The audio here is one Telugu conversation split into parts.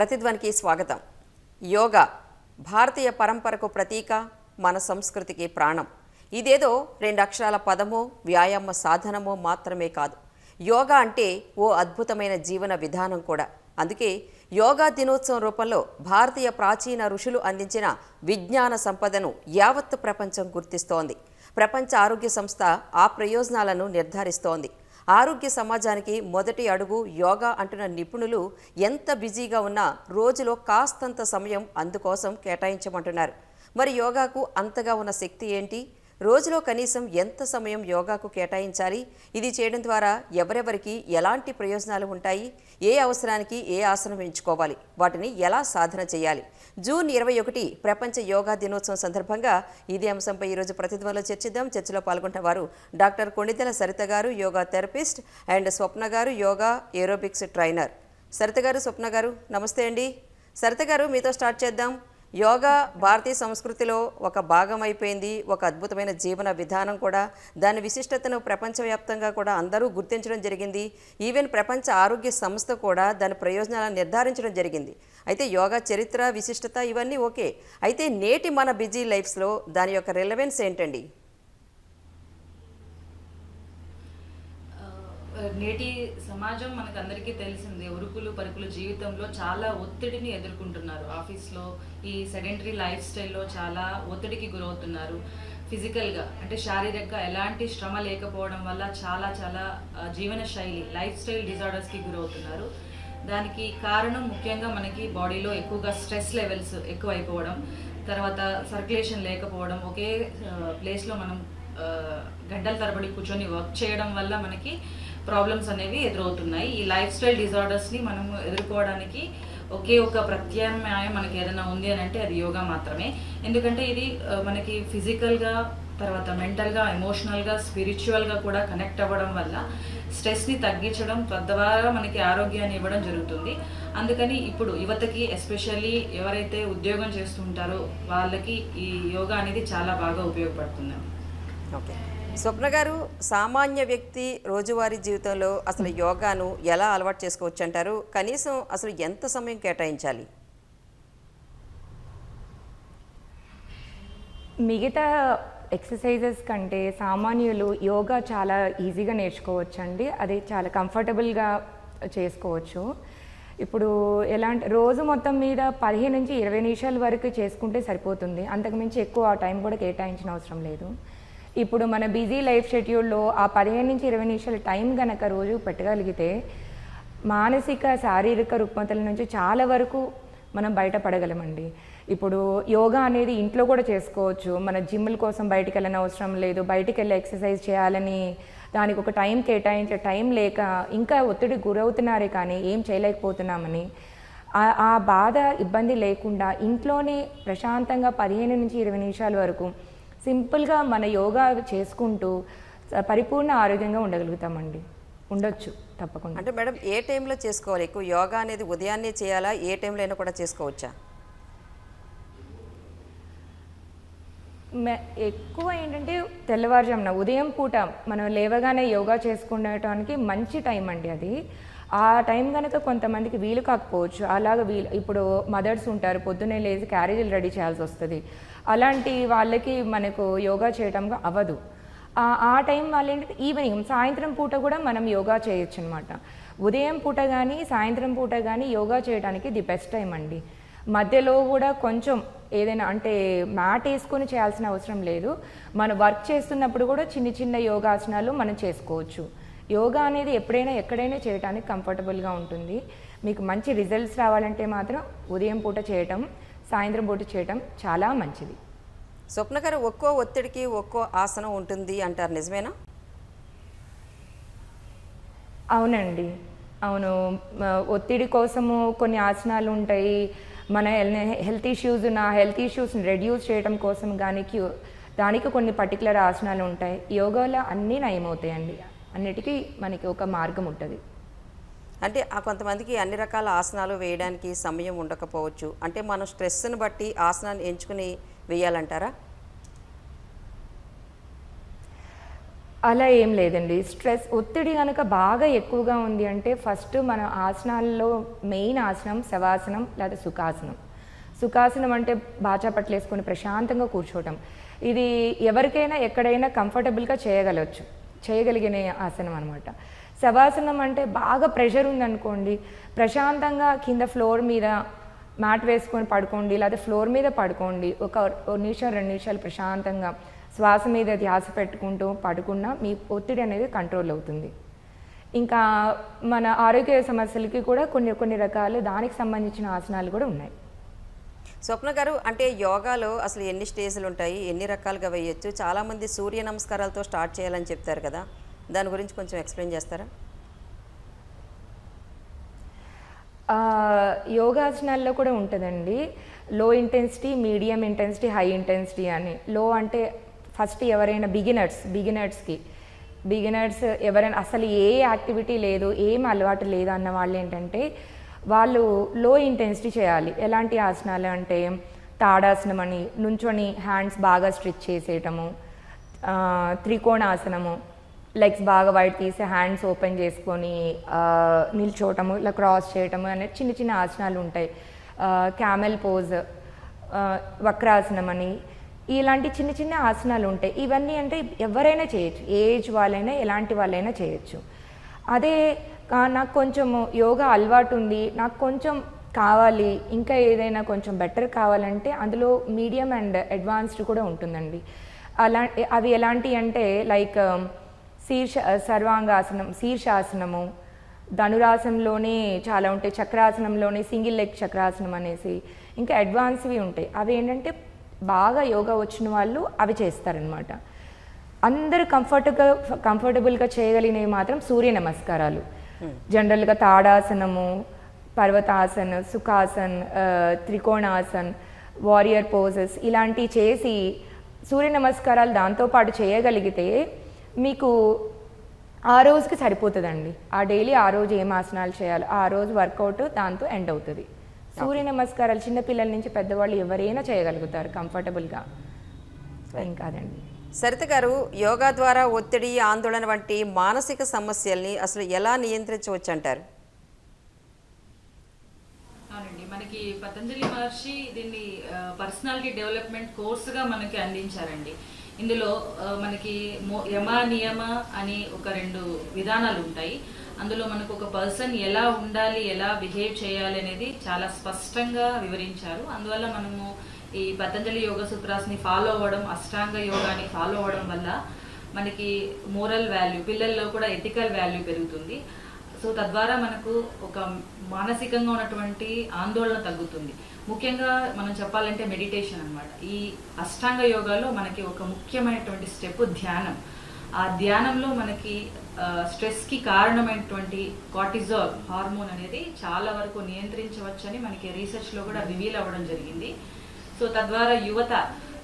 ప్రతిధ్వనికి స్వాగతం. యోగా భారతీయ పరంపరకు ప్రతీక మన సంస్కృతికి ప్రాణం. ఇదేదో రెండు అక్షరాల పదమో వ్యాయామ సాధనమో మాత్రమే కాదు. యోగా అంటే ఓ అద్భుతమైన జీవన విధానం కూడా. అందుకే యోగా దినోత్సవం రూపంలో భారతీయ ప్రాచీన ఋషులు అందించిన విజ్ఞాన సంపదను యావత్తు ప్రపంచం గుర్తిస్తోంది. ప్రపంచ ఆరోగ్య సంస్థ ఆ ప్రయోజనాలను నిర్ధారిస్తోంది. ఆరోగ్య సమాజానికి మొదటి అడుగు యోగా అంటున్న నిపుణులు ఎంత బిజీగా ఉన్నా రోజులో కాస్తంత సమయం అందుకోసం కేటాయించమంటున్నారు. మరి యోగాకు అంతగా ఉన్న శక్తి ఏంటి? రోజులో కనీసం ఎంత సమయం యోగాకు కేటాయించాలి? ఇది చేయడం ద్వారా ఎవరెవరికి ఎలాంటి ప్రయోజనాలు ఉంటాయి? ఏ అవసరానికి ఏ ఆసనం ఎంచుకోవాలి? వాటిని ఎలా సాధన చేయాలి? జూన్ ఇరవై ఒకటి ప్రపంచ యోగా దినోత్సవం సందర్భంగా ఇదే అంశంపై ఈరోజు ప్రతిధ్వంలో చర్చిద్దాం. చర్చలో పాల్గొంటున్న వారు డాక్టర్ కొండితెల సరిత గారు యోగా థెరపిస్ట్ అండ్ స్వప్న గారు యోగా ఏరోబిక్స్ ట్రైనర్. సరిత గారు స్వప్న గారు నమస్తే అండి. సరిత గారు మీతో స్టార్ట్ చేద్దాం. యోగా భారతీయ సంస్కృతిలో ఒక భాగం అయిపోయింది ఒక అద్భుతమైన జీవన విధానం కూడా. దాని విశిష్టతను ప్రపంచవ్యాప్తంగా కూడా అందరూ గుర్తించడం జరిగింది. ఈవెన్ ప్రపంచ ఆరోగ్య సంస్థ కూడా దాని ప్రయోజనాలను నిర్ధారించడం జరిగింది. అయితే యోగా చరిత్ర విశిష్టత ఇవన్నీ ఓకే. అయితే నేటి మన బిజీ లైఫ్స్లో దాని యొక్క రిలవెన్స్ ఏంటండి ఆ, నేటి సమాజం మనకు అందరికీ తెలిసిందే ఉరుకులు పరుకులు జీవితంలో చాలా ఒత్తిడిని ఎదుర్కొంటున్నారు. ఆఫీస్లో ఈ సెడెంటరీ లైఫ్ స్టైల్లో చాలా ఒత్తిడికి గురవుతున్నారు. ఫిజికల్గా అంటే శారీరకంగా ఎలాంటి శ్రమ లేకపోవడం వల్ల చాలా చాలా జీవన శైలి లైఫ్ స్టైల్ డిజార్డర్స్కి గురవుతున్నారు. దానికి కారణం ముఖ్యంగా మనకి బాడీలో ఎక్కువగా స్ట్రెస్ లెవెల్స్ ఎక్కువైపోవడం తర్వాత సర్క్యులేషన్ లేకపోవడం ఒకే ప్లేస్లో మనం గంటల తరబడి కూర్చొని వర్క్ చేయడం వల్ల మనకి ప్రాబ్లమ్స్ అనేవి ఎదురవుతున్నాయి. ఈ లైఫ్ స్టైల్ డిజార్డర్స్ని మనం ఎదుర్కోవడానికి ఒకే ఒక ప్రత్యామ్నాయం మనకి ఏదైనా ఉంది అని అంటే అది యోగా మాత్రమే. ఎందుకంటే ఇది మనకి ఫిజికల్గా తర్వాత మెంటల్గా ఎమోషనల్గా స్పిరిచువల్గా కూడా కనెక్ట్ అవ్వడం వల్ల స్ట్రెస్ని తగ్గించడం తద్వారా మనకి ఆరోగ్యాన్ని ఇవ్వడం జరుగుతుంది. అందుకని ఇప్పుడు యువతకి ఎస్పెషల్లీ ఎవరైతే ఉద్యోగం చేస్తుంటారో వాళ్ళకి ఈ యోగా అనేది చాలా బాగా ఉపయోగపడుతుంది. ఓకే. స్వప్న గారు సామాన్య వ్యక్తి రోజువారీ జీవితంలో అసలు యోగాను ఎలా అలవాటు చేసుకోవచ్చు అంటారు కనీసం అసలు ఎంత సమయం కేటాయించాలి? మిగతా ఎక్సర్సైజెస్ కంటే సామాన్యులు యోగా చాలా ఈజీగా నేర్చుకోవచ్చండి. అది చాలా కంఫర్టబుల్గా చేసుకోవచ్చు. ఇప్పుడు ఎలాంటి రోజు మొత్తం మీద పదిహేను నుంచి ఇరవై నిమిషాల వరకు చేసుకుంటే సరిపోతుంది. అంతకుమించి ఎక్కువ ఆ టైం కూడా కేటాయించిన అవసరం లేదు. ఇప్పుడు మన బిజీ లైఫ్ షెడ్యూల్లో ఆ పదిహేను నుంచి ఇరవై నిమిషాల టైం గనక రోజు పెట్టగలిగితే మానసిక శారీరక రుగ్మతల నుంచి చాలా వరకు మనం బయటపడగలమండి. ఇప్పుడు యోగా అనేది ఇంట్లో కూడా చేసుకోవచ్చు. మన జిమ్ల కోసం బయటికి వెళ్ళని అవసరం లేదు. బయటికి వెళ్ళి ఎక్సర్సైజ్ చేయాలని దానికి ఒక టైం కేటాయించే టైం లేక ఇంకా ఒత్తిడి గురవుతున్నారే కానీ ఏం చేయలేకపోతున్నామని ఆ- ఆ బాధ ఇబ్బంది లేకుండా ఇంట్లోనే ప్రశాంతంగా పదిహేను నుంచి ఇరవై నిమిషాల వరకు సింపుల్గా మన యోగా చేసుకుంటూ పరిపూర్ణ ఆరోగ్యంగా ఉండగలుగుతామండి. ఉండొచ్చు తప్పకుండా. అంటే మేడం ఏ టైంలో చేసుకోవాలి? ఎక్కువ యోగా అనేది ఉదయాన్నే చేయాలా? ఏ టైంలో అయినా కూడా చేసుకోవచ్చా? మె- ఎక్కువ ఏంటంటే తెల్లవారుజామున ఉదయం పూట మనం లేవగానే యోగా చేసుకునేటానికి మంచి టైం అండి అది. ఆ టైం కనుక కొంతమందికి వీలు కాకపోవచ్చు అలాగ వీలు ఇప్పుడు మదర్స్ ఉంటారు పొద్దున్నే లేచి క్యారేజీలు రెడీ చేయాల్సి వస్తుంది. అలాంటి వాళ్ళకి మనకు యోగా చేయడం అవ్వదు ఆ- ఆ టైం వాళ్ళు ఏంటంటే ఈవినింగ్ సాయంత్రం పూట కూడా మనం యోగా చేయొచ్చు అనమాట ఉదయం పూట కానీ సాయంత్రం పూట కానీ యోగా చేయడానికి ది బెస్ట్ టైం అండి. మధ్యలో కూడా కొంచెం ఏదైనా అంటే మ్యాట్ వేసుకొని చేయాల్సిన అవసరం లేదు. మనం వర్క్ చేస్తున్నప్పుడు కూడా చిన్న చిన్న యోగాసనాలు మనం చేసుకోవచ్చు. యోగా అనేది ఎప్పుడైనా ఎక్కడైనా చేయడానికి కంఫర్టబుల్గా ఉంటుంది. మీకు మంచి రిజల్ట్స్ రావాలంటే మాత్రం ఉదయం పూట చేయటం సాయంత్రం పూట చేయటం చాలా మంచిది. స్వప్న గారు ఒక్కో ఒత్తిడికి ఒక్కో ఆసనం ఉంటుంది అంటారు నిజమేనా? అవునండి. అవును. ఒత్తిడి కోసము కొన్ని ఆసనాలు ఉంటాయి. మన హెల్త్ ఇష్యూస్ ఉన్న హెల్త్ ఇష్యూస్ని రెడ్యూస్ చేయడం కోసం కానీ క్యూ దానికి కొన్ని పర్టికులర్ ఆసనాలు ఉంటాయి. యోగాలో అన్నీ నయమవుతాయండి. అన్నిటికీ మనకి ఒక మార్గం ఉంటుంది. అంటే ఆ కొంతమందికి అన్ని రకాల ఆసనాలు వేయడానికి సమయం ఉండకపోవచ్చు. అంటే మనం స్ట్రెస్ని బట్టి ఆసనాన్ని ఎంచుకుని వేయాలంటారా? అలా ఏం లేదండి. స్ట్రెస్ ఒత్తిడి కనుక బాగా ఎక్కువగా ఉంది అంటే ఫస్ట్ మన ఆసనాల్లో మెయిన్ ఆసనం శవాసనం లేదా సుఖాసనం. సుఖాసనం అంటే బాచా పట్లేసుకొని ప్రశాంతంగా కూర్చోవటం. ఇది ఎవరికైనా ఎక్కడైనా కంఫర్టబుల్గా చేయగలవచ్చు. చేయగలిగిన ఆసనం అనమాట శవాసనం అంటే బాగా ప్రెషర్ ఉందనుకోండి ప్రశాంతంగా కింద ఫ్లోర్ మీద మ్యాట్ వేసుకొని పడుకోండి లేదా ఫ్లోర్ మీద పడుకోండి ఒక నిమిషం రెండు నిమిషాలు ప్రశాంతంగా శ్వాస మీద ధ్యాస పెట్టుకుంటూ పడుకున్నా మీ ఒత్తిడి అనేది కంట్రోల్ అవుతుంది. ఇంకా మన ఆరోగ్య సమస్యలకి కూడా కొన్ని కొన్ని రకాలు దానికి సంబంధించిన ఆసనాలు కూడా ఉన్నాయి. స్వప్న గారు అంటే యోగాలో అసలు ఎన్ని స్టేజ్లు ఉంటాయి ఎన్ని రకాలుగా వేయచ్చు? చాలామంది సూర్య నమస్కారాలతో స్టార్ట్ చేయాలని చెప్తారు కదా. దాని గురించి కొంచెం ఎక్స్ప్లెయిన్ చేస్తారా? యోగాసనాల్లో కూడా ఉంటుందండి. Low intensity medium intensity high intensity అని. లో అంటే ఫస్ట్ ఎవరైనా బిగినర్స్ బిగినర్స్కి. బిగినర్స్ ఎవరైనా అసలు ఏ యాక్టివిటీ లేదు ఏం అలవాటు లేదు అన్న వాళ్ళు ఏంటంటే వాళ్ళు లో ఇంటెన్సిటీ చేయాలి. ఎలాంటి ఆసనాలు అంటే తాడాసనం అని నుంచొని హ్యాండ్స్ బాగా స్ట్రిచ్ చేసేయటము త్రికోణాసనము లెగ్స్ బాగా వైట్ తీసి హ్యాండ్స్ ఓపెన్ చేసుకొని నిల్చోవటము ఇలా క్రాస్ చేయటము అనే చిన్న చిన్న ఆసనాలు ఉంటాయి. క్యామెల్ పోజ్ వక్రాసనం అని ఇలాంటి చిన్న చిన్న ఆసనాలు ఉంటాయి. ఇవన్నీ అంటే ఎవరైనా చేయొచ్చు. ఏజ్ వాళ్ళైనా ఎలాంటి వాళ్ళైనా చేయొచ్చు. అదే నాకు కొంచెం యోగా అలవాటు ఉంది. నాకు కొంచెం కావాలి. ఇంకా ఏదైనా కొంచెం బెటర్ కావాలంటే అందులో మీడియం అండ్ అడ్వాన్స్డ్ కూడా ఉంటుందండి. అలా అవి ఎలాంటి అంటే లైక్ శీర్ష సర్వాంగాసనం శీర్షాసనము. ధనురాసనంలోనే చాలా ఉంటాయి. చక్రాసనంలోనే సింగిల్ లెగ్ చక్రాసనం అనేసి ఇంకా అడ్వాన్స్వి ఉంటాయి. అవి ఏంటంటే బాగా యోగా వచ్చిన వాళ్ళు అవి చేస్తారనమాట అందరూ కంఫర్ట్గా కంఫర్టబుల్గా చేయగలిగినవి మాత్రం సూర్య నమస్కారాలు. జనరల్గా తాడాసనము పర్వతాసన్ సుఖాసన్ త్రికోణాసన్ వారియర్ పోజెస్ ఇలాంటివి చేసి సూర్య నమస్కారాలు దాంతోపాటు చేయగలిగితే మీకు ఆ రోజుకి సరిపోతుందండి. ఆ డైలీ ఆ రోజు ఏం ఆసనాలు చేయాలి ఆ రోజు వర్కౌట్ దాంతో ఎండ్ అవుతుంది. సూర్య నమస్కారాలు చిన్నపిల్లల నుంచి పెద్దవాళ్ళు ఎవరైనా చేయగలుగుతారు కంఫర్టబుల్గా. ఏం కాదండి. సరిత గారు యోగా ద్వారా ఒత్తిడి ఆందోళన వంటి మానసిక సమస్యల్ని అసలు ఎలా నియంత్రించవచ్చు అంటారు అవునండి. మనకి పతంజలి మహర్షి దీన్ని పర్సనాలిటీ డెవలప్మెంట్ కోర్సుగా మనకి అందించారండి. ఇందులో మనకి మో- యమ నియమ అని ఒక రెండు విధానాలు ఉంటాయి. అందులో మనకు ఒక పర్సన్ ఎలా ఉండాలి ఎలా బిహేవ్ చేయాలి అనేది చాలా స్పష్టంగా వివరించారు. అందువల్ల మనము ఈ పతంజలి యోగ సూత్రాస్ని ఫాలో అవ్వడం అష్టాంగ యోగాని ఫాలో అవ్వడం వల్ల మనకి మోరల్ వాల్యూ పిల్లల్లో కూడా ఎథికల్ వాల్యూ పెరుగుతుంది. సో తద్వారా మనకు ఒక మానసికంగా ఉన్నటువంటి ఆందోళన తగ్గుతుంది. ముఖ్యంగా మనం చెప్పాలంటే మెడిటేషన్ అన్నమాట. ఈ అష్టాంగ యోగాలో మనకి ఒక ముఖ్యమైనటువంటి స్టెప్ ధ్యానం. ఆ ధ్యానంలో మనకి స్ట్రెస్కి కారణమైనటువంటి కార్టిజాల్ హార్మోన్ అనేది చాలా వరకు నియంత్రించవచ్చని మనకి రీసెర్చ్లో కూడా రివీల్ అవ్వడం జరిగింది. సో తద్వారా యువత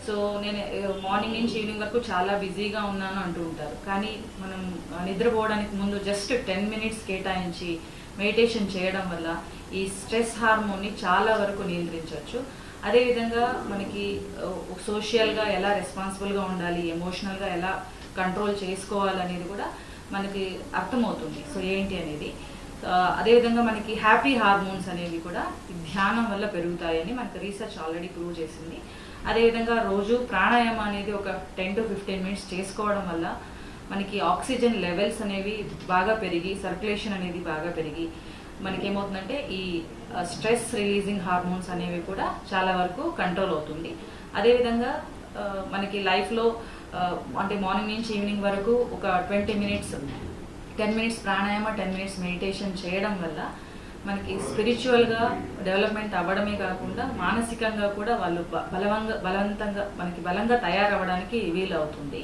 సో నేను మార్నింగ్ నుంచి ఈవినింగ్ వరకు చాలా బిజీగా ఉన్నాను అంటూ ఉంటారు. కానీ మనం నిద్రపోవడానికి ముందు జస్ట్ టెన్ మినిట్స్ కేటాయించి మెడిటేషన్ చేయడం వల్ల ఈ స్ట్రెస్ హార్మోన్ని చాలా వరకు నియంత్రించవచ్చు. అదేవిధంగా మనకి సోషల్గా ఎలా రెస్పాన్సిబుల్గా ఉండాలి ఎమోషనల్గా ఎలా కంట్రోల్ చేసుకోవాలనేది కూడా మనకి అర్థమవుతుంది. సో ఏంటి అనేది అదేవిధంగా మనకి హ్యాపీ హార్మోన్స్ అనేవి కూడా ధ్యానం వల్ల పెరుగుతాయని మనకి రీసెర్చ్ ఆల్రెడీ ప్రూవ్ చేసింది. అదేవిధంగా రోజు ప్రాణాయామం అనేది ఒక టెన్ టు ఫిఫ్టీన్ మినిట్స్ చేసుకోవడం వల్ల మనకి ఆక్సిజన్ లెవెల్స్ అనేవి బాగా పెరిగి సర్క్యులేషన్ అనేది బాగా పెరిగి మనకేమవుతుందంటే ఈ స్ట్రెస్ రిలీజింగ్ హార్మోన్స్ అనేవి కూడా చాలా వరకు కంట్రోల్ అవుతుంది. అదేవిధంగా మనకి లైఫ్లో అంటే మార్నింగ్ నుంచి ఈవినింగ్ వరకు ఒక twenty minutes ten minutes pranayama ten minutes meditation చేయడం వల్ల మనకి స్పిరిచువల్గా డెవలప్మెంట్ అవ్వడమే కాకుండా మానసికంగా కూడా వాళ్ళు బలవంగా బలవంతంగా మనకి బలంగా తయారవ్వడానికి వీలు అవుతుంది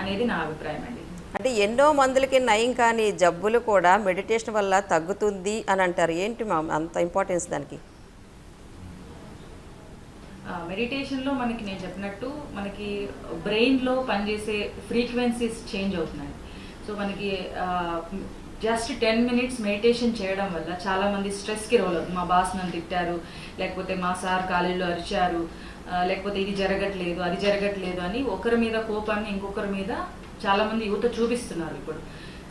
అనేది నా అభిప్రాయం అండి. అంటే ఎన్నో మందులకి నయం కాని జబ్బులు కూడా మెడిటేషన్ వల్ల తగ్గుతుంది అని అంటారు. ఏంటి మా అంత ఇంపార్టెన్స్ దానికి? మెడిటేషన్లో మనకి నేను చెప్పినట్టు మనకి బ్రెయిన్లో పనిచేసే ఫ్రీక్వెన్సీస్ చేంజ్ అవుతున్నాయి. సో మనకి జస్ట్ టెన్ మినిట్స్ మెడిటేషన్ చేయడం వల్ల చాలామంది స్ట్రెస్కి రోల్ అవుతుంది మా బాస్ నన్ను తిట్టారు లేకపోతే మా సార్ కాలేజీలో అరిచారు లేకపోతే ఇది జరగట్లేదు అది జరగట్లేదు అని ఒకరి మీద కోపాన్ని ఇంకొకరి మీద చాలా మంది యువత చూపిస్తున్నారు ఇప్పుడు.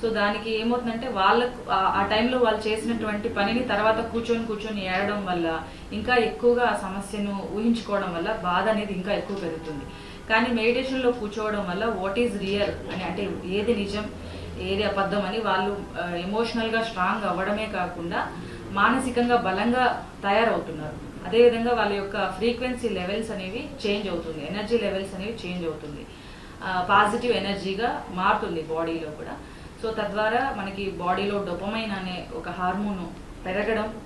సో దానికి ఏమవుతుందంటే వాళ్ళకు ఆ- ఆ టైంలో వాళ్ళు చేసినటువంటి పనిని తర్వాత కూర్చొని కూర్చొని ఏడడం వల్ల ఇంకా ఎక్కువగా ఆ సమస్యను ఊహించుకోవడం వల్ల బాధ అనేది ఇంకా ఎక్కువ పెరుగుతుంది. కానీ మెడిటేషన్లో కూర్చోవడం వల్ల వాట్ ఈజ్ రియల్ అని అంటే ఏది నిజం ఏది అబద్ధం అని వాళ్ళు ఎమోషనల్గా స్ట్రాంగ్ అవ్వడమే కాకుండా మానసికంగా బలంగా తయారవుతున్నారు. అదేవిధంగా వాళ్ళ యొక్క ఫ్రీక్వెన్సీ లెవెల్స్ అనేవి చేంజ్ అవుతుంది. ఎనర్జీ లెవెల్స్ అనేవి చేంజ్ అవుతుంది. పాజిటివ్ ఎనర్జీగా మారుతుంది బాడీలో కూడా. సో తద్వారా మనకి బాడీలో డొపమైన్ అనే ఒక హార్మోన్ పెరగడం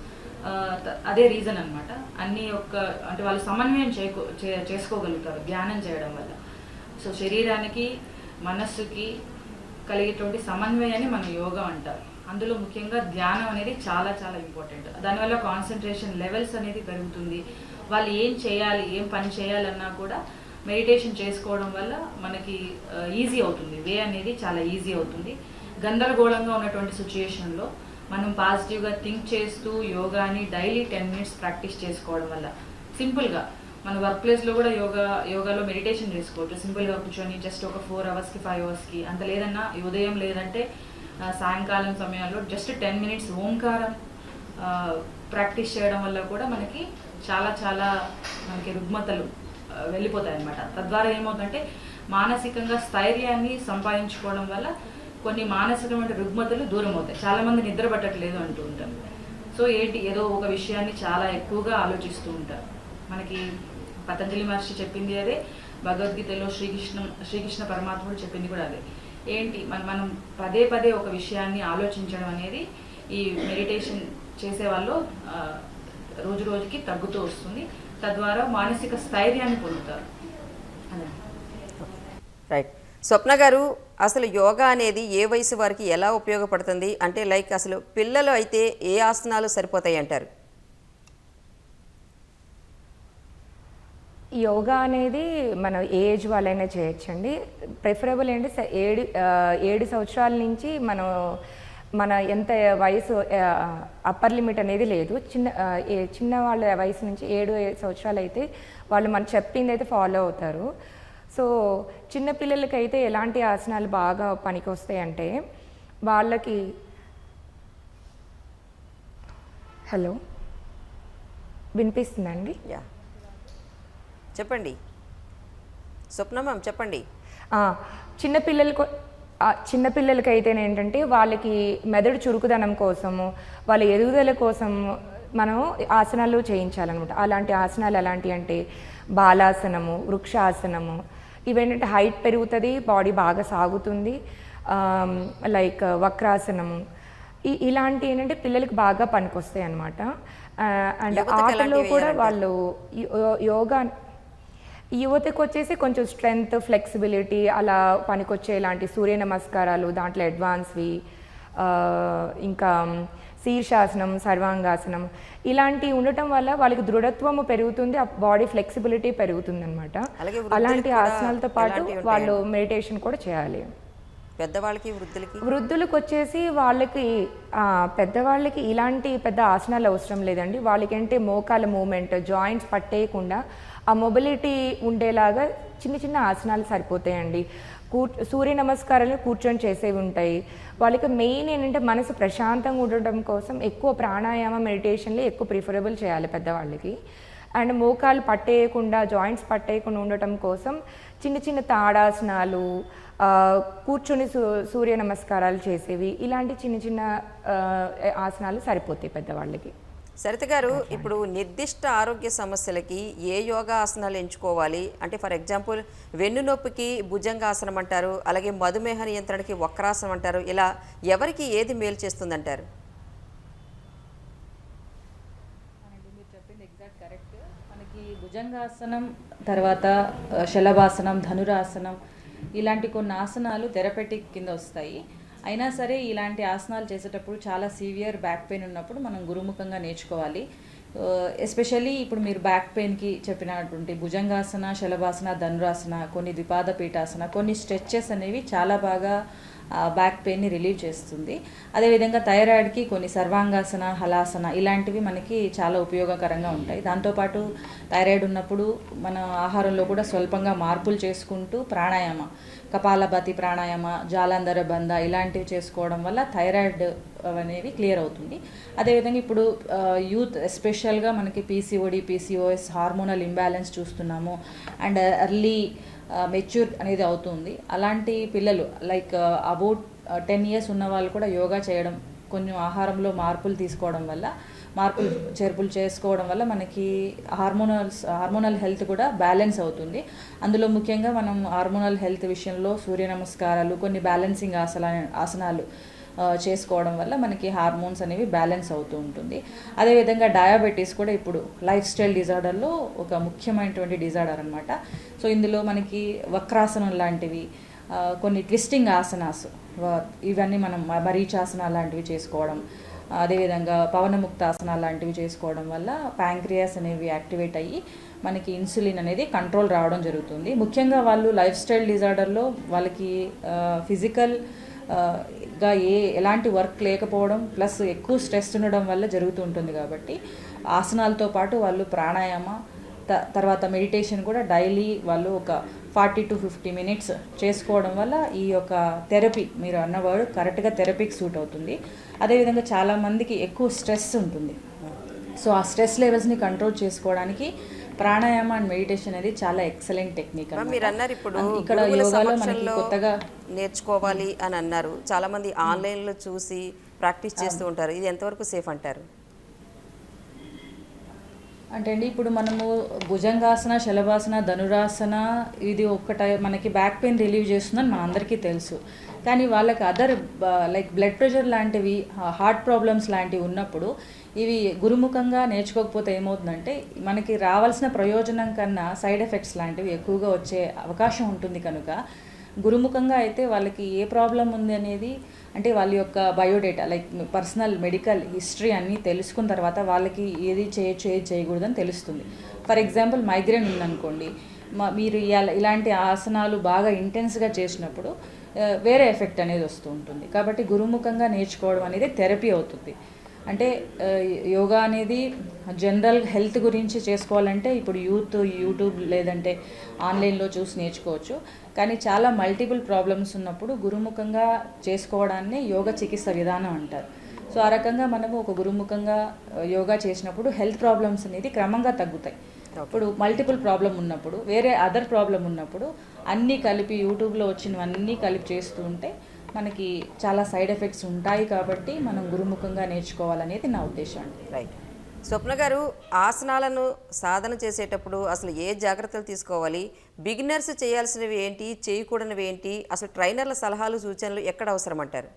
అదే రీజన్ అనమాట అన్ని యొక్క అంటే వాళ్ళు సమన్వయం చేకో చే- చేసుకోగలుగుతారు ధ్యానం చేయడం వల్ల. సో శరీరానికి మనస్సుకి కలిగేటువంటి సమన్వయాన్ని మనం యోగా అంటారు. అందులో ముఖ్యంగా ధ్యానం అనేది చాలా చాలా ఇంపార్టెంట్. దానివల్ల కాన్సన్ట్రేషన్ లెవెల్స్ అనేది పెరుగుతుంది. వాళ్ళు ఏం చేయాలి ఏం పని చేయాలన్నా కూడా మెడిటేషన్ చేసుకోవడం వల్ల మనకి ఈజీ అవుతుంది. వే అనేది చాలా ఈజీ అవుతుంది. గందరగోళంగా ఉన్నటువంటి సిచ్యుయేషన్లో మనం పాజిటివ్గా థింక్ చేస్తూ యోగాని డైలీ టెన్ మినిట్స్ ప్రాక్టీస్ చేసుకోవడం వల్ల. సింపుల్గా మన వర్క్ ప్లేస్లో కూడా యోగా యోగాలో మెడిటేషన్ చేసుకోవచ్చు. సింపుల్గా కూర్చొని జస్ట్ ఒక ఫోర్ అవర్స్కి ఫైవ్ అవర్స్కి అంత లేదన్నా ఉదయం లేదంటే సాయంకాలం సమయాల్లో జస్ట్ టెన్ మినిట్స్ ఓంకారం ప్రాక్టీస్ చేయడం వల్ల కూడా మనకి చాలా చాలా మనకి రుగ్మతలు వెళ్ళిపోతాయి అన్నమాట తద్వారా ఏమవుతుందంటే మానసికంగా స్థైర్యాన్ని సంపాదించుకోవడం వల్ల కొన్ని మానసికమైన రుగ్మతలు దూరం అవుతాయి చాలామంది నిద్ర పట్టట్లేదు అంటూ ఉంటారు. సో ఏంటి? ఏదో ఒక విషయాన్ని చాలా ఎక్కువగా ఆలోచిస్తూ ఉంటారు. మనకి పతంజలి మహర్షి చెప్పింది అదే భగవద్గీతలో శ్రీకృష్ణ శ్రీకృష్ణ పరమాత్ముడు చెప్పింది కూడా అదే. ఏంటి? మన మనం పదే పదే ఒక విషయాన్ని ఆలోచించడం అనేది ఈ మెడిటేషన్ చేసే వాళ్ళు రోజు రోజుకి తగ్గుతూ వస్తుంది. తద్వారా మానసిక స్థైర్యాన్ని పొందుతారు. రైట్ స్వప్న గారు అసలు యోగా అనేది ఏ వయసు వారికి ఎలా ఉపయోగపడుతుంది? అంటే లైక్ అసలు పిల్లలు అయితే ఏ ఆసనాలు సరిపోతాయి అంటారు? యోగా అనేది మన ఏజ్ వాళ్ళైనా చేయొచ్చండి. ప్రిఫరబుల్ ఏంటి ఏడు ఏడు సంవత్సరాల నుంచి మనం మన ఎంత వయసు అప్పర్ లిమిట్ అనేది లేదు. చిన్న ఏ- చిన్న వాళ్ళ వయసు నుంచి ఏడు సంవత్సరాలు అయితే వాళ్ళు మనం చెప్పింది అయితే ఫాలో అవుతారు. సో చిన్న పిల్లలకైతే ఎలాంటి ఆసనాలు బాగా పనికి వస్తాయంటే వాళ్ళకి హలో వినిపిస్తుందండి యా. చెప్పండి. స్వప్న మ్యామ్ చెప్పండి. ఆ, చిన్నపిల్లలకు చిన్నపిల్లలకి అయితే ఏంటంటే వాళ్ళకి మెదడు చురుకుదనం కోసము వాళ్ళ ఎదుగుదల కోసం మనం ఆసనాలు చేయించాలన్నమాట. అలాంటి ఆసనాలు ఎలాంటి అంటే బాలాసనము వృక్షాసనము ఇవేంటంటే హైట్ పెరుగుతుంది బాడీ బాగా సాగుతుంది లైక్ వక్రాసనము. ఇలాంటి ఏంటంటే పిల్లలకి బాగా పనికొస్తాయి అనమాట అండ్ ఆటలో కూడా? వాళ్ళు యోగా యువతకు వచ్చేసి కొంచెం స్ట్రెంగ్త్ ఫ్లెక్సిబిలిటీ అలా పనికొచ్చే ఇలాంటి సూర్య నమస్కారాలు దాంట్లో అడ్వాన్స్వి ఆ, ఇంకా శీర్షాసనం సర్వాంగాసనం ఇలాంటివి ఉండటం వల్ల వాళ్ళకి దృఢత్వము పెరుగుతుంది బాడీ ఫ్లెక్సిబిలిటీ పెరుగుతుంది అనమాట అలాంటి ఆసనాలతో పాటు? వాళ్ళు మెడిటేషన్ కూడా చేయాలి. పెద్దవాళ్ళకి వృద్ధులకి? వృద్ధులకు వచ్చేసి వాళ్ళకి ఆ, పెద్దవాళ్ళకి ఇలాంటి పెద్ద ఆసనాలు అవసరం లేదండి. వాళ్ళకి అంటే మోకాల మూమెంట్ జాయింట్స్ పట్టేయకుండా ఆ మొబిలిటీ ఉండేలాగా చిన్న చిన్న ఆసనాలు సరిపోతాయండి. కూ సూర్య నమస్కారాలు కూర్చొని చేసేవి ఉంటాయి. వాళ్ళకి మెయిన్ ఏంటంటే మనసు ప్రశాంతంగా ఉండడం కోసం ఎక్కువ ప్రాణాయామ మెడిటేషన్లు ఎక్కువ ప్రిఫరబుల్ చేయాలి పెద్దవాళ్ళకి. అండ్ మోకాలు పట్టేయకుండా జాయింట్స్ పట్టేయకుండా ఉండటం కోసం చిన్న చిన్న తాడాసనాలు కూర్చొని సూ సూర్య నమస్కారాలు చేసేవి ఇలాంటి చిన్న చిన్న ఆసనాలు సరిపోతాయి పెద్దవాళ్ళకి. సరిత గారు ఇప్పుడు నిర్దిష్ట ఆరోగ్య సమస్యలకి ఏ యోగా ఆసనాలు ఎంచుకోవాలి? అంటే ఫర్ ఎగ్జాంపుల్ వెన్నునొప్పికి భుజంగాసనం అంటారు అలాగే మధుమేహ నియంత్రణకి వక్రాసనం అంటారు ఇలా ఎవరికి ఏది మేలు చేస్తుందంటారు? అవునండి, మీరు చెప్పింది ఎగ్జాక్ట్ కరెక్ట్. మనకి భుజంగాసనం తర్వాత శలభాసనం ధనురాసనం ఇలాంటి కొన్ని ఆసనాలు థెరపెటిక్ కింద వస్తాయి. అయినా సరే ఇలాంటి ఆసనాలు చేసేటప్పుడు చాలా సీవియర్ బ్యాక్ పెయిన్ ఉన్నప్పుడు మనం గురుముఖంగా నేర్చుకోవాలి. ఎస్పెషల్లీ ఇప్పుడు మీరు బ్యాక్ పెయిన్కి చెప్పినటువంటి భుజంగాసన శలభాసన ధనురాసన కొన్ని ద్విపాద పీఠాసన కొన్ని స్ట్రెచెస్ అనేవి చాలా బాగా బ్యాక్ పెయిన్ని రిలీవ్ చేస్తుంది. అదేవిధంగా థైరాయిడ్కి కొన్ని సర్వాంగాసన హలాసన ఇలాంటివి మనకి చాలా ఉపయోగకరంగా ఉంటాయి. దాంతోపాటు థైరాయిడ్ ఉన్నప్పుడు మన ఆహారంలో కూడా స్వల్పంగా మార్పులు చేసుకుంటూ ప్రాణాయామ కపాలభాతి ప్రాణాయామ జాలంధర బంధ ఇలాంటివి చేసుకోవడం వల్ల థైరాయిడ్ అనేవి క్లియర్ అవుతుంది. అదేవిధంగా ఇప్పుడు యూత్ ఎస్పెషల్గా మనకి పీసీఓడి పీసీఓఎస్ హార్మోనల్ ఇంబ్యాలెన్స్ చూస్తున్నాము. అండ్ ఎర్లీ మెచ్యూర్ అనేది అవుతుంది. అలాంటి పిల్లలు లైక్ అబౌట్ టెన్ ఇయర్స్ ఉన్న వాళ్ళు కూడా యోగా చేయడం కొంచెం ఆహారంలో మార్పులు తీసుకోవడం వల్ల మార్పులు చేర్పులు చేసుకోవడం వల్ల మనకి హార్మోనల్స్ హార్మోనల్ హెల్త్ కూడా బ్యాలెన్స్ అవుతుంది. అందులో ముఖ్యంగా మనం హార్మోనల్ హెల్త్ విషయంలో సూర్య నమస్కారాలు కొన్ని బ్యాలెన్సింగ్ ఆసన ఆసనాలు చేసుకోవడం వల్ల మనకి హార్మోన్స్ అనేవి బ్యాలెన్స్ అవుతూ ఉంటుంది. అదేవిధంగా డయాబెటీస్ కూడా ఇప్పుడు లైఫ్ స్టైల్ డిజార్డర్లో ఒక ముఖ్యమైనటువంటి డిజార్డర్ అనమాట సో ఇందులో మనకి వక్రాసనం లాంటివి కొన్ని ట్విస్టింగ్ ఆసనాస్ ఇవన్నీ మనం మ- మరీచాసన లాంటివి చేసుకోవడం అదేవిధంగా పవనముక్త ఆసనాలు లాంటివి చేసుకోవడం వల్ల ప్యాంక్రియాస్ అనేవి యాక్టివేట్ అయ్యి మనకి ఇన్సులిన్ అనేది కంట్రోల్ రావడం జరుగుతుంది. ముఖ్యంగా వాళ్ళు లైఫ్ స్టైల్ డిజార్డర్లో వాళ్ళకి ఫిజికల్ గా ఏ ఎలాంటి వర్క్ లేకపోవడం ప్లస్ ఎక్కువ స్ట్రెస్ ఉండడం వల్ల జరుగుతూ ఉంటుంది కాబట్టి ఆసనాలతో పాటు వాళ్ళు ప్రాణాయామ త- తర్వాత మెడిటేషన్ కూడా డైలీ వాళ్ళు ఒక ఫార్టీ టు ఫిఫ్టీ మినిట్స్ చేసుకోవడం వల్ల ఈ యొక్క థెరపీ మీరు అన్న కరెక్ట్గా థెరపీకి సూట్ అవుతుంది. అదేవిధంగా చాలామందికి ఎక్కువ స్ట్రెస్ ఉంటుంది. సో ఆ స్ట్రెస్ లెవెల్స్ని కంట్రోల్ చేసుకోవడానికి ప్రాణాయామ అండ్ మెడిటేషన్ అనేది చాలా ఎక్సలెంట్ టెక్నిక్ మీరు అన్నారు ఇప్పుడు ఇక్కడ యోగాలో మనకి కొత్తగా నేర్చుకోవాలి అని అన్నారు. చాలా మంది ఆన్లైన్లో చూసి ప్రాక్టీస్ చేస్తూ ఉంటారు. ఇది ఎంతవరకు సేఫ్ అంటారు? అంటే అండి ఇప్పుడు మనము భుజంగాసన శలభాసన ధనురాసన ఇది ఒక్కట మనకి బ్యాక్ పెయిన్ రిలీవ్ చేస్తుందని మన అందరికీ తెలుసు. కానీ వాళ్ళకి అదర్ లైక్ బ్లడ్ ప్రెషర్ లాంటివి హార్ట్ ప్రాబ్లమ్స్ లాంటివి ఉన్నప్పుడు ఇవి గురుముఖంగా నేర్చుకోకపోతే ఏమవుతుందంటే మనకి రావాల్సిన ప్రయోజనం కన్నా సైడ్ ఎఫెక్ట్స్ లాంటివి ఎక్కువగా వచ్చే అవకాశం ఉంటుంది కనుక గురుముఖంగా అయితే వాళ్ళకి ఏ ప్రాబ్లం ఉంది అనేది అంటే వాళ్ళ యొక్క biodata like personal medical history అన్నీ తెలుసుకున్న తర్వాత వాళ్ళకి ఏది చేయొచ్చు ఏది చేయకూడదని తెలుస్తుంది. ఫర్ ఎగ్జాంపుల్ మైగ్రేన్ ఉందనుకోండి మా మీరు ఇలాంటి ఆసనాలు బాగా ఇంటెన్స్గా చేసినప్పుడు వేరే ఎఫెక్ట్ అనేది వస్తూ ఉంటుంది. కాబట్టి గురుముఖంగా నేర్చుకోవడం అనేది థెరపీ అవుతుంది. అంటే యోగా అనేది జనరల్ హెల్త్ గురించి చేసుకోవాలంటే ఇప్పుడు యూత్ యూట్యూబ్ లేదంటే ఆన్లైన్లో చూసి నేర్చుకోవచ్చు. కానీ చాలా మల్టిపుల్ ప్రాబ్లమ్స్ ఉన్నప్పుడు గురుముఖంగా చేసుకోవడాన్ని యోగ చికిత్స విధానం అంటారు. సో ఆ రకంగా మనము ఒక గురుముఖంగా యోగా చేసినప్పుడు హెల్త్ ప్రాబ్లమ్స్ అనేది క్రమంగా తగ్గుతాయి. ఇప్పుడు మల్టిపుల్ ప్రాబ్లం ఉన్నప్పుడు వేరే అదర్ ప్రాబ్లం ఉన్నప్పుడు అన్నీ కలిపి యూట్యూబ్లో వచ్చినవన్నీ కలిపి చేస్తూ ఉంటే మనకి చాలా సైడ్ ఎఫెక్ట్స్ ఉంటాయి కాబట్టి మనం గురుముఖంగా నేర్చుకోవాలనేది నా ఉద్దేశం అండి. రైట్ స్వప్న గారు ఆసనాలను సాధన చేసేటప్పుడు అసలు ఏ జాగ్రత్తలు తీసుకోవాలి? బిగినర్స్ చేయాల్సినవి ఏంటి? చేయకూడనివి ఏంటి? అసలు ట్రైనర్ల సలహాలు సూచనలు ఎక్కడ అవసరం అంటారు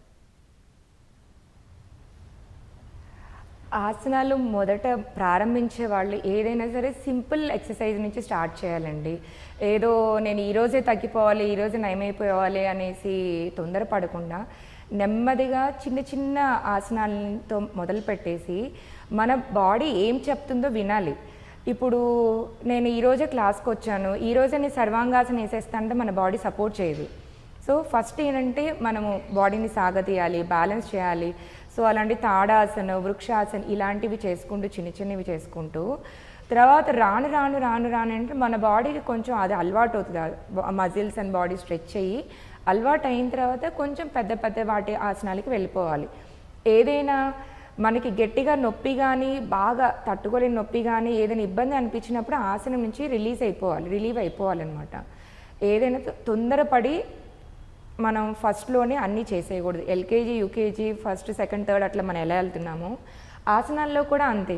ఆసనాలు మొదట ప్రారంభించే వాళ్ళు ఏదైనా సరే సింపుల్ ఎక్సర్సైజ్ నుంచి స్టార్ట్ చేయాలండి. ఏదో నేను ఈరోజే తగ్గిపోవాలి ఈరోజే నయమైపోవాలి అనేసి తొందరపడకుండా నెమ్మదిగా చిన్న చిన్న ఆసనాలతో మొదలు పెట్టేసి మన బాడీ ఏం చెప్తుందో వినాలి. ఇప్పుడు నేను ఈరోజే క్లాస్కి వచ్చాను ఈరోజే నేను సర్వాంగాసనం వేసేస్తానంటే మన బాడీ సపోర్ట్ చేయదు. సో ఫస్ట్ ఏంటంటే మనము బాడీని సాగతీయాలి బ్యాలెన్స్ చేయాలి. సో అలాంటి తాడాసన వృక్షాసన ఇలాంటివి చేసుకుంటూ చిన్న చిన్నవి చేసుకుంటూ. తర్వాత రాను రాను రాను రాను అంటే మన బాడీకి కొంచెం అది అలవాటు అవుతుంది. మజిల్స్ అండ్ బాడీ స్ట్రెచ్ అయ్యి అలవాటు అయిన తర్వాత కొంచెం పెద్ద పెద్ద వాటి ఆసనాలకి వెళ్ళిపోవాలి. ఏదైనా మనకి గట్టిగా నొప్పి కానీ బాగా తట్టుకోలేని నొప్పి కానీ ఏదైనా ఇబ్బంది అనిపించినప్పుడు ఆసనం నుంచి రిలీజ్ అయిపోవాలి రిలీవ్ అయిపోవాలన్నమాట. ఏదైనా తొందరపడి మనం ఫస్ట్లోనే అన్నీ చేసేయకూడదు. LKG UKG first second third అట్లా మనం ఎలా వెళ్తున్నామో ఆసనాల్లో కూడా అంతే.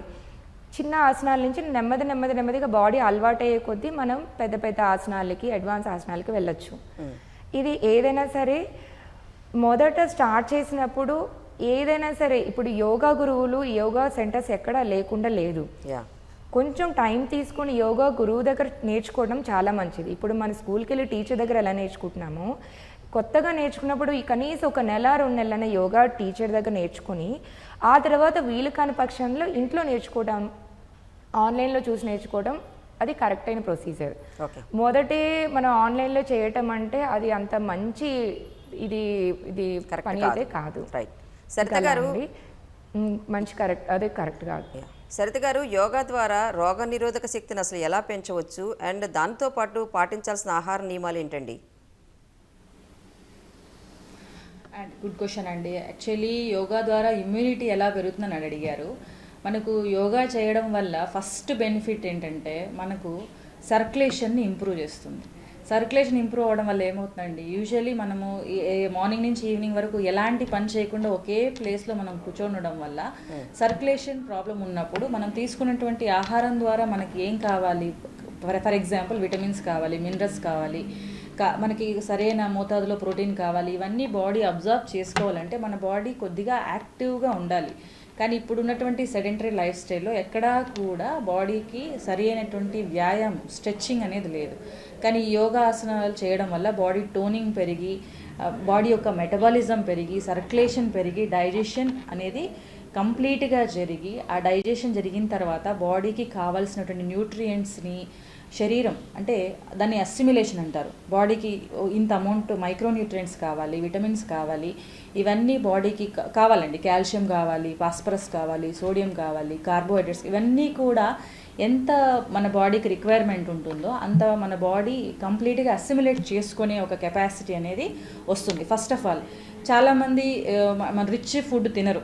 చిన్న ఆసనాల నుంచి నెమ్మది నెమ్మది నెమ్మదిగా బాడీ అలవాటు అయ్యే కొద్దీ మనం పెద్ద పెద్ద ఆసనాలకి అడ్వాన్స్ ఆసనాలకి వెళ్ళొచ్చు. ఇది ఏదైనా సరే మొదట స్టార్ట్ చేసినప్పుడు ఏదైనా సరే ఇప్పుడు యోగా గురువులు యోగా సెంటర్స్ ఎక్కడా లేకుండా లేదు. కొంచెం టైం తీసుకొని యోగా గురువు దగ్గర నేర్చుకోవడం చాలా మంచిది. ఇప్పుడు మన స్కూల్కి వెళ్ళి టీచర్ దగ్గర ఎలా నేర్చుకుంటున్నామో కొత్తగా నేర్చుకున్నప్పుడు ఈ కనీసం ఒక నెల రెండు నెలలైన యోగా టీచర్ దగ్గర నేర్చుకొని ఆ తర్వాత వీలు కాని పక్షంలో ఇంట్లో నేర్చుకోవడం ఆన్లైన్లో చూసి నేర్చుకోవడం అది కరెక్ట్ అయిన ప్రొసీజర్. ఓకే. మొదటే మనం ఆన్లైన్లో చేయటం అంటే అది అంత మంచి ఇది ఇది కరెక్ట్ పని అయితే కాదు. సరిత గారు మంచి కరెక్ట్ అదే కరెక్ట్ కాదు. సరిత గారు యోగా ద్వారా రోగ నిరోధక శక్తిని అసలు ఎలా పెంచవచ్చు? అండ్ దాంతోపాటు పాటించాల్సిన ఆహార నియమాలు ఏంటండి? అండ్ గుడ్ క్వశ్చన్ అండి. యాక్చువల్లీ యోగా ద్వారా ఇమ్యూనిటీ ఎలా పెరుగుతుందని అడిగారు. మనకు యోగా చేయడం వల్ల ఫస్ట్ బెనిఫిట్ ఏంటంటే మనకు సర్క్యులేషన్ని ఇంప్రూవ్ చేస్తుంది. సర్క్యులేషన్ ఇంప్రూవ్ అవ్వడం వల్ల ఏమవుతుందండి? యూజువల్లీ మనము మార్నింగ్ నుంచి ఈవినింగ్ వరకు ఎలాంటి పని చేయకుండా ఒకే ప్లేస్లో మనం కూర్చోండడం వల్ల సర్క్యులేషన్ ప్రాబ్లం ఉన్నప్పుడు మనం తీసుకున్నటువంటి ఆహారం ద్వారా మనకి ఏం కావాలి? ఫర్ ఫర్ ఎగ్జాంపుల్ విటమిన్స్ కావాలి మినరల్స్ కావాలి. మనకి సరైన మోతాదులో ప్రోటీన్ కావాలి ఇవన్నీ బాడీ అబ్జర్వ్ చేసుకోవాలంటే మన బాడీ కొద్దిగా యాక్టివ్గా ఉండాలి. కానీ ఇప్పుడు ఉన్నటువంటి సెడెంటరీ లైఫ్ స్టైల్లో ఎక్కడా కూడా బాడీకి సరి అయినటువంటి వ్యాయామం స్ట్రెచ్చింగ్ అనేది లేదు. కానీ యోగా ఆసనాలు చేయడం వల్ల బాడీ టోనింగ్ పెరిగి బాడీ యొక్క మెటబాలిజం పెరిగి సర్క్యులేషన్ పెరిగి డైజెషన్ అనేది కంప్లీట్గా జరిగి ఆ డైజెషన్ జరిగిన తర్వాత బాడీకి కావాల్సినటువంటి న్యూట్రియంట్స్ని శరీరం అంటే దాన్ని అస్సిమిలేషన్ అంటారు. బాడీకి ఇంత అమౌంట్ మైక్రోన్యూట్రియంట్స్ కావాలి విటమిన్స్ కావాలి ఇవన్నీ బాడీకి కావాలండి. కాల్షియం కావాలి ఫాస్ఫరస్ కావాలి సోడియం కావాలి కార్బోహైడ్రేట్స్ ఇవన్నీ కూడా ఎంత మన బాడీకి రిక్వైర్మెంట్ ఉంటుందో అంత మన బాడీ కంప్లీట్గా అసిమిలేట్ చేసుకునే ఒక కెపాసిటీ అనేది వస్తుంది. ఫస్ట్ ఆఫ్ ఆల్ చాలామంది మన రిచ్ ఫుడ్ తినరు.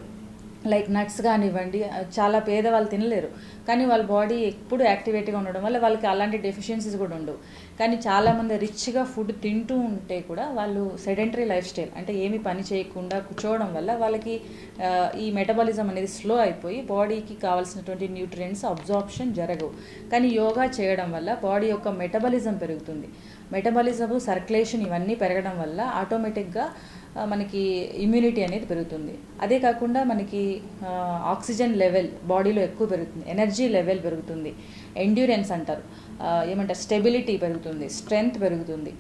లైక్ నట్స్ కానివ్వండి చాలా చాలా పేదవాళ్ళు తినలేరు. కానీ వాళ్ళ బాడీ ఎప్పుడు యాక్టివేట్గా ఉండడం వల్ల వాళ్ళకి అలాంటి డెఫిషియన్సీస్ కూడా ఉండవు. కానీ చాలామంది రిచ్గా ఫుడ్ తింటూ ఉంటే కూడా వాళ్ళు సెడెంటరీ లైఫ్ స్టైల్ అంటే ఏమి పని చేయకుండా కూర్చోవడం వల్ల వాళ్ళకి ఈ మెటబాలిజం అనేది స్లో అయిపోయి బాడీకి కావాల్సినటువంటి న్యూట్రియంట్స్ అబ్జార్ప్షన్ జరగవు. కానీ యోగా చేయడం వల్ల బాడీ యొక్క మెటబాలిజం పెరుగుతుంది. మెటబాలిజము సర్క్యులేషన్ ఇవన్నీ పెరగడం వల్ల ఆటోమేటిక్గా మనకి ఇమ్యూనిటీ అనేది పెరుగుతుంది. అదే కాకుండా మనకి ఆక్సిజన్ లెవెల్ బాడీలో ఎక్కువ పెరుగుతుంది. ఎనర్జీ లెవెల్ పెరుగుతుంది. ఎండ్యూరెన్స్ అంటారు. ఏమంటారు స్టెబిలిటీ పెరుగుతుంది. స్ట్రెంగ్త్ పెరుగుతుంది.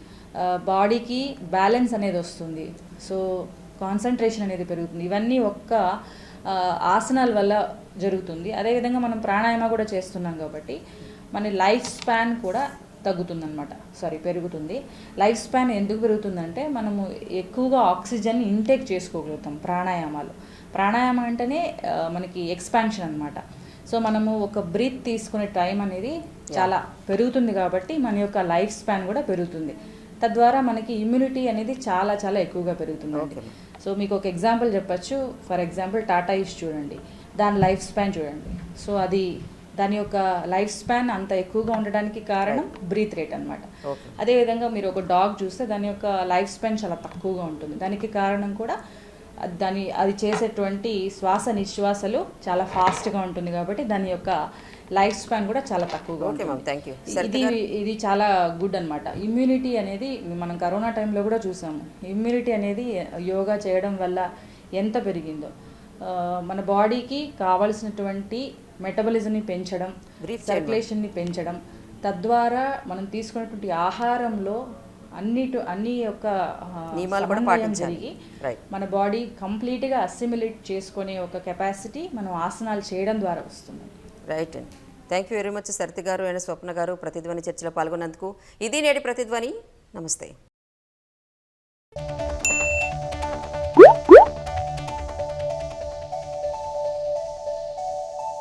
బాడీకి బ్యాలెన్స్ అనేది వస్తుంది. సో కాన్సన్ట్రేషన్ అనేది పెరుగుతుంది. ఇవన్నీ ఒక్క ఆసనాల వల్ల జరుగుతుంది. అదేవిధంగా మనం ప్రాణాయామ కూడా చేస్తున్నాం కాబట్టి మన లైఫ్ స్పాన్ కూడా తగ్గుతుందన్నమాట. సారీ పెరుగుతుంది. లైఫ్ స్పాన్ ఎందుకు పెరుగుతుందంటే మనము ఎక్కువగా ఆక్సిజన్ ఇంటేక్ చేసుకోగలుగుతాం ప్రాణాయామాలు. ప్రాణాయామం అంటేనే మనకి ఎక్స్పాన్షన్ అనమాట సో మనము ఒక బ్రీత్ తీసుకునే టైం అనేది చాలా పెరుగుతుంది కాబట్టి మన యొక్క లైఫ్ స్పాన్ కూడా పెరుగుతుంది. తద్వారా మనకి ఇమ్యూనిటీ అనేది చాలా చాలా ఎక్కువగా పెరుగుతుందండి. సో మీకు ఒక ఎగ్జాంపుల్ చెప్పొచ్చు. ఫర్ ఎగ్జాంపుల్ టాటా ఈస్ చూడండి. దాని లైఫ్ స్పాన్ చూడండి. సో అది దాని యొక్క లైఫ్ స్పాన్ అంత ఎక్కువగా ఉండడానికి కారణం బ్రీత్ రేట్ అనమాట. అదేవిధంగా మీరు ఒక డాగ్ చూస్తే దాని యొక్క లైఫ్ స్పాన్ చాలా తక్కువగా ఉంటుంది. దానికి కారణం కూడా దాని అది చేసేటువంటి శ్వాస నిశ్వాసలు చాలా ఫాస్ట్గా ఉంటుంది కాబట్టి దాని యొక్క లైఫ్ స్పాన్ కూడా చాలా తక్కువగా ఇది ఇది చాలా గుడ్ అన్నమాట. ఇమ్యూనిటీ అనేది మనం కరోనా టైంలో కూడా చూసాము. ఇమ్యూనిటీ అనేది యోగా చేయడం వల్ల ఎంత పెరిగిందో. మన బాడీకి కావలసినటువంటి మెటబలిజంని పెంచడం. సర్క్యులేషన్ని పెంచడం. తద్వారా మనం తీసుకున్నటువంటి ఆహారంలో అన్నిటి అన్ని యొక్క నియమాలు కూడా సమన్వయం పాటించాలి. జరిగి రైట్ మన బాడీ కంప్లీట్గా అసిమిలేట్ చేసుకునే ఒక కెపాసిటీ మనం ఆసనాలు చేయడం ద్వారా వస్తుంది. రైట్ అండి thank you very much Saritha గారు అండ్ స్వప్న గారు ప్రతిధ్వని చర్చలో పాల్గొన్నందుకు. ఇది నేటి ప్రతిధ్వని. నమస్తే.